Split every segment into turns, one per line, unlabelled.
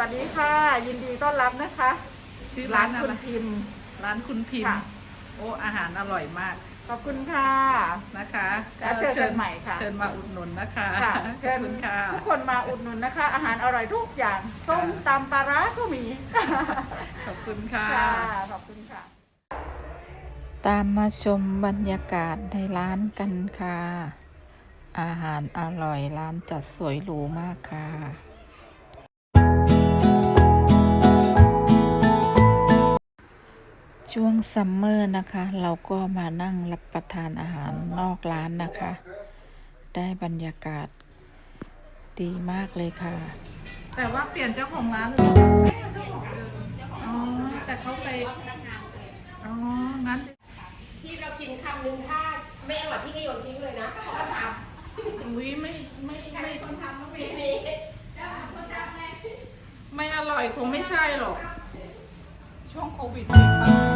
วัสดีค่ะ ยินดีต้อนรับนะคะ
ชื่อร้านอะ
คุ
ไร
ณพิมพ์
ร้านคุณพิม
ค่ะ
พ์ โอ้อาหารอร่อยมาก
ขอบคุณค่ะ
นะคะ
แล้วเจอกันใหม่ค่ะ
เชิญมาอุดหนุนนะคะ
ค่ะ
ข
เชิ
อบ
ญ
คุณค่ะ
ทุกคนมาอุดหนุนนะคะ อาหารอร่อยทุกอย่างส้มตำปลาร้าก็มี
ขอบคุณค่ะ
ค่ะขอบคุณค่ะ
ตามมาชมบรรยากาศในร้านกันค่ะ อาหารอร่อยร้านจัดสวยหรูมากค่ะ ช่วงซัมเมอร์นะคะ เราก็มานั่งรับประทานอาหารนอกร้านนะคะ ได้บรรยากาศดีมากเลยค่ะ
แต่ว่าเปลี่ยนเจ้าของร้านเลยอ๋อ แต่เขาไป อ๋อ งั้น
ที่เรากินคำนึงถ้าไม่อร่อยพี่ก็โยนทิ้งเลยนะเพราท
อุ้ยไม่ไม่ไม่
คนทำก็เป็นนี้
ไม่อร่อยคงไม่ใช่หรอก ช่วงโควิดปิดร้าน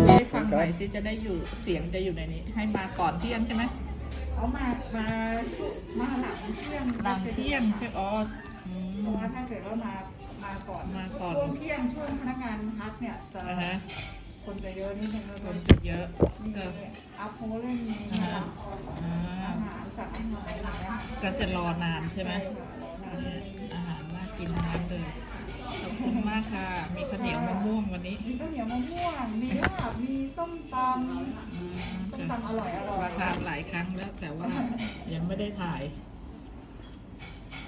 คุยให้ฟังหน่อยสิจะได้อยู่เสียงจะอยู่ในนี้ ให้มาก่อนเที่ยงใช่ไหม
เขามามามาหลังเที่ยง
หลังเที่ยงใช่อ๋ออื
เพราะ
ม
ว่าถ้าเกิดว่ามามา ก่อน
มาก่อน
ช่วงเที่ยงช่วงพนักงานพักเนี่ยจะ
อ่าฮะ
คนจะเยอะนิดนึงแล้ว
ค
ก็
นจะเยอะ
มี
ก็
อัพโพเล่นมี
อ่าฮะอ่า
อาหารสั่งอาหารอะไรอย่างเงี้ย
ก็จะรอนานใช่ไหม
ค่ะ
เนี่ยอาหารน่ากินทั้งนั้นเลย ขอบคุณมากค่ะ มีข้าวเหนียวมะม่วงวันนี้
มีข้าวเหนียวมะม่วงมีลาบมีส้มตำ
อืม
ส้มตำอร่อยอร่อย
มาทานหลายครั้งแล้วแต่ว่ายังไม่ได้ถ่าย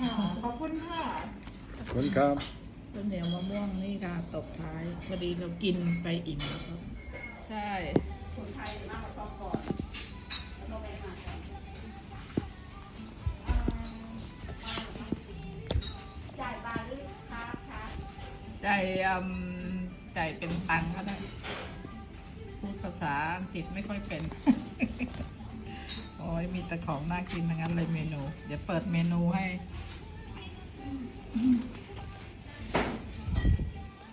ค่ะ ขอบคุณค่ะ
คุณครับ
ข้าวเหนียวมะม่วงนี่ค่ะตบท้ายพอดีเรากินไปอิ่มแล้วก็ใช่
คนไทยมากกว่าชอบก่อน
จ่ายบาหรือครับครับ
ใจอืมใจเป็นตังก็ได้พูดภาษาอังกฤษไม่ค่อยเป็น โอ้ยมีแต่ของน่ากินทั้งนั้นเลยเมนู เดี๋ยวเปิดเมนูให้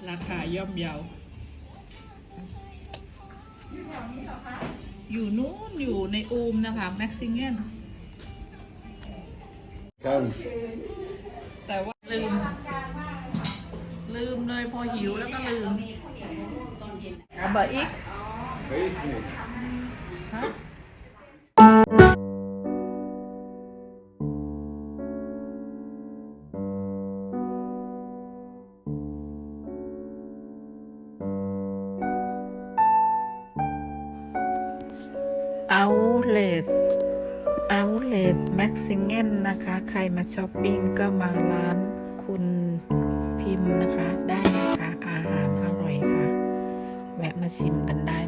ราคาย่อมเยา
อยู่แถวนี้เหรอคะ
อยู่นู้นอยู่ในอูมนะคะแม็กซิเงน
กัน
แต่ว่าลืม ลืมเลยพอหิวแล้วก็ลืมอาเบอร์อีก
เเอา
เลสเอาเลสแม็กซิเงนนะคะ ใครมาช้อปปิ้งก็มาร้านคุณพิมพ์นะคะ ได้นะคะ อาหารอร่อยค่ะ แวะมาชิมกันได้